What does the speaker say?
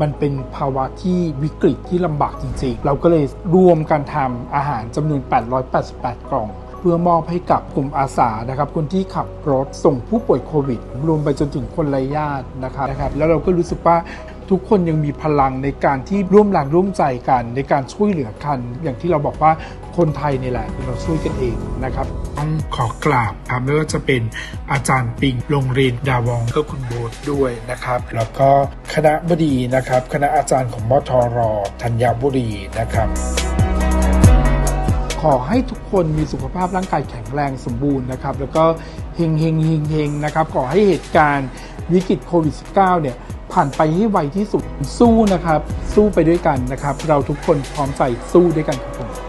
มันเป็นภาวะที่วิกฤตที่ลำบากจริงๆ เราก็เลยรวมกันทำอาหารจำนวน 888 กล่อง เพื่อมอบให้กับกลุ่มอาสานะครับ คนที่ขับรถส่งผู้ป่วยโควิด รวมไปจนถึงคนไร้ญาตินะครับนะครับ แล้วเราก็รู้สึกว่าทุกคนยังมีพลังในการที่ร่วมแรงร่วมใจกัน ในการช่วยเหลือกัน อย่างที่เราบอกว่าคนไทยนี่แหละเราช่วยกันเองนะครับต้องขอกราบครับไม่ว่าจะเป็นอาจารย์ปิงโรงเรียนดาวองก็คุณโบทด้วยนะครับ แล้วก็ คณะบดีนะครับ คณะอาจารย์ของมทรธัญบุรีนะครับขอให้ทุกคนมีสุขภาพร่างกายแข็งแรงสมบูรณ์นะครับ แล้วก็เฮงเฮงเฮงเฮงนะครับขอให้เหตุการณ์วิกฤตโควิด -19 เนี่ย ผ่านไปให้ไวที่สุดสู้นะครับ สู้ไปด้วยกันนะครับ เราทุกคนพร้อมใจสู้ด้วยกันครับผม